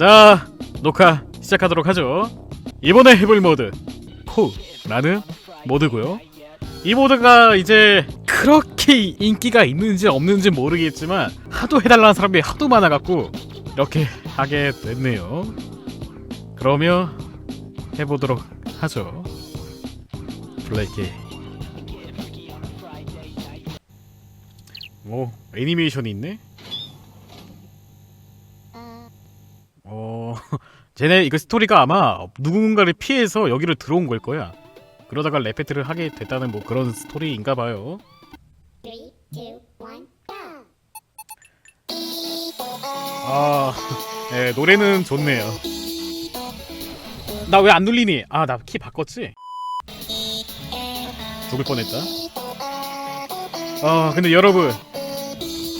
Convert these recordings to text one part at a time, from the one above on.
자, 녹화 시작하도록 하죠. 이번에 해볼 모드 코라는 모드고요. 이 모드가 이제 그렇게 인기가 있는지 없는지 모르겠지만 하도 해달라는 사람이 하도 많아갖고 이렇게 하게 됐네요. 그러면 해보도록 하죠. 블레이키. 오 애니메이션이 있네. 어, 쟤네 이거 스토리가 아마 누군가를 피해서 여기를 들어온 걸 거야. 그러다가 레페트를 하게 됐다는 뭐 그런 스토리인가 봐요. Three, two, one, go! 아, 네, 노래는 좋네요. 나 왜 안 눌리니? 아, 나 키 바꿨지? 죽을 뻔했다. 아, 근데 여러분,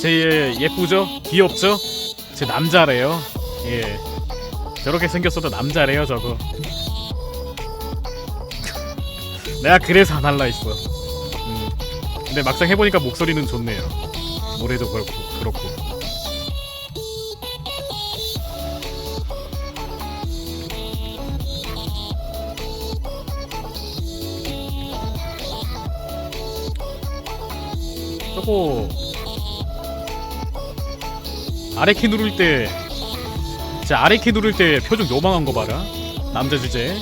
제 예쁘죠? 귀엽죠? 제 남자래요. 예, 저렇게 생겼어도 남자래요, 저거. 내가 그래서 안 할라 했어. 음. 근데 막상 해보니까 목소리는 좋네요. 노래도 그렇고, 그렇고. 저거 아래 키 누를 때, 제 아래 키 누를 때 표정 요망한 거 봐라. 남자 주제.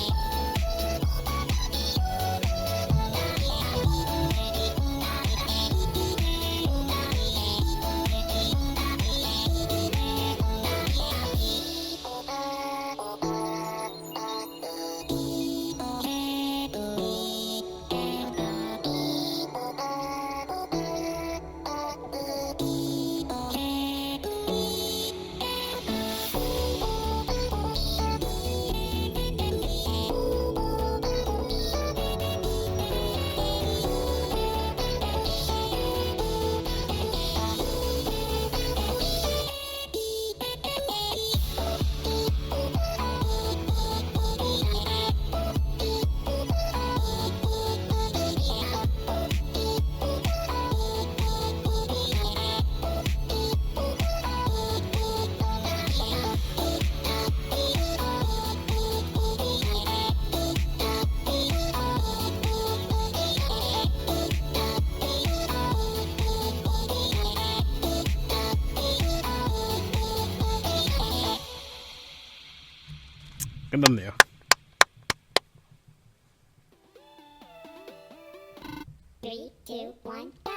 끝났네요. Three, two, one, go!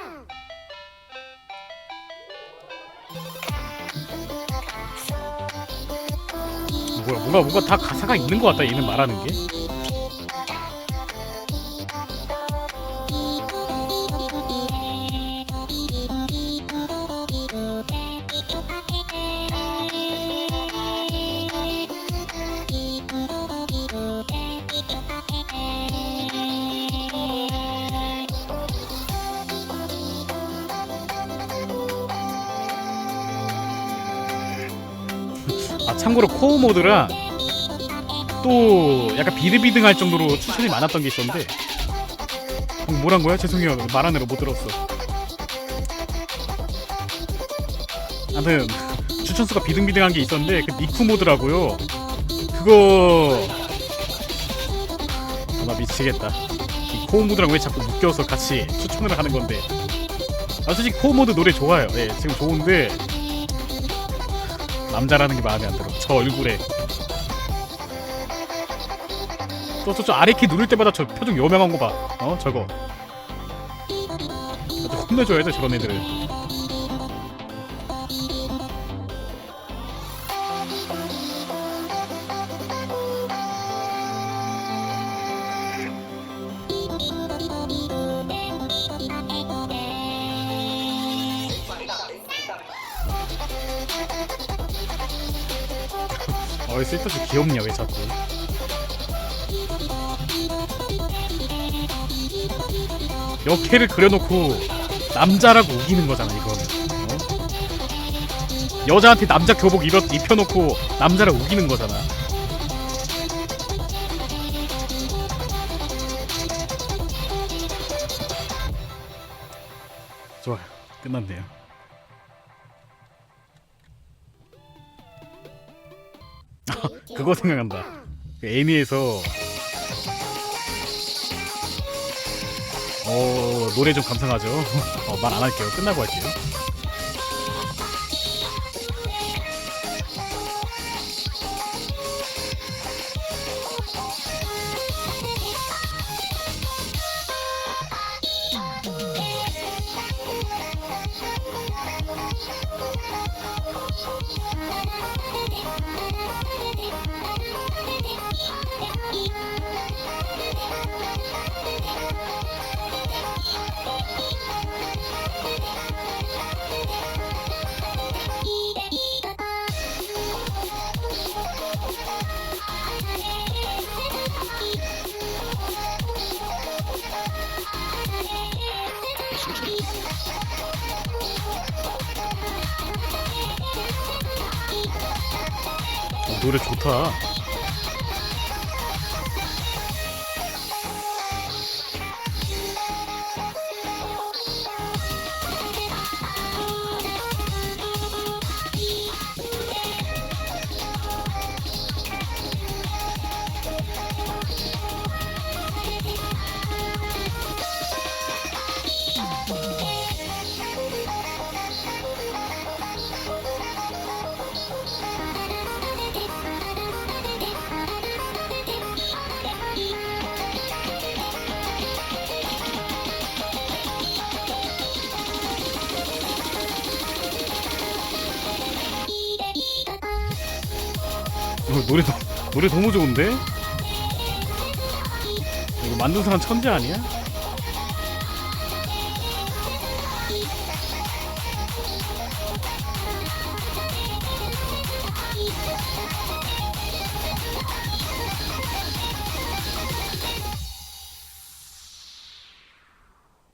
뭐야, 뭔가 뭔가 다 가사가 있는 것 같다. 얘는 말하는 게. 아 참고로 코어 모드라 또 약간 비등비등할 정도로 추천이 많았던 게 있었는데 어, 뭐란 거야? 죄송해요. 말하느라 못 들었어. 아무튼 추천수가 비등비등한 게 있었는데 그 니쿠 모드라고요. 그거 아, 나 미치겠다. 이 코어 모드랑 왜 자꾸 묶여서 같이 추천을 하는 건데. 아 솔직히 코어 모드 노래 좋아요. 예 지금 좋은데 남자라는 게 마음에 안 들어. 저 얼굴에. 또 저저 아래 키 누를 때마다 저 표정 요명한 거 봐. 어 저거. 아주 혼내줘야 돼 저런 애들을. 어이 쓸데없이 귀엽냐 왜 자꾸. 역해를 그려놓고 남자라고 우기는 거잖아 이거는. 어? 여자한테 남자 교복 입어, 입혀놓고 남자를 우기는 거잖아. 좋아요. 끝났네요. 그거 one, 생각난다. 그 애니에서 어 노래 좀 감상하죠. 어, 말 안 할게요. 끝나고 할게요. 노래 좋다. 노래 너- 노래 너무 좋은데? 이거 만든 사람 천재 아니야?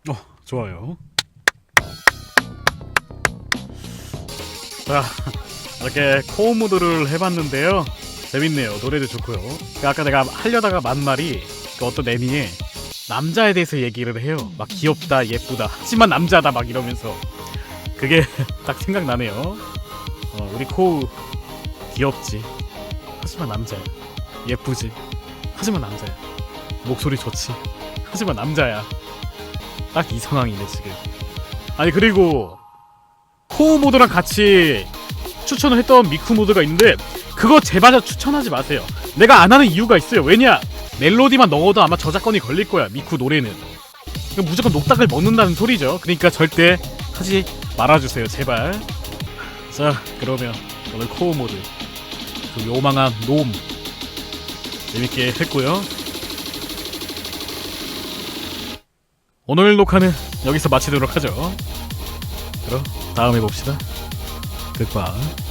어 좋아요. 자 이렇게 코어 모드를 해봤는데요. 재밌네요. 노래도 좋고요. 그 아까 내가 하려다가 만 말이 그 어떤 애니에 남자에 대해서 얘기를 해요. 막 귀엽다, 예쁘다. 하지만 남자다 막 이러면서 그게 딱 생각나네요. 어, 우리 코우 귀엽지. 하지만 남자야. 예쁘지. 하지만 남자야. 목소리 좋지. 하지만 남자야. 딱 이 상황이네 지금. 아니 그리고 코어 모드랑 같이 추천을 했던 미쿠 모드가 있는데 그거 제발 추천하지 마세요. 내가 안 하는 이유가 있어요. 왜냐? 멜로디만 넣어도 아마 저작권이 걸릴 거야. 미쿠 노래는. 그럼 무조건 녹닥을 먹는다는 소리죠. 그러니까 절대 하지 말아주세요. 제발. 자, 그러면 오늘 코어 모드 그 요망한 놈 재밌게 했고요. 오늘 녹화는 여기서 마치도록 하죠. 그럼 다음에 봅시다. 굿바이.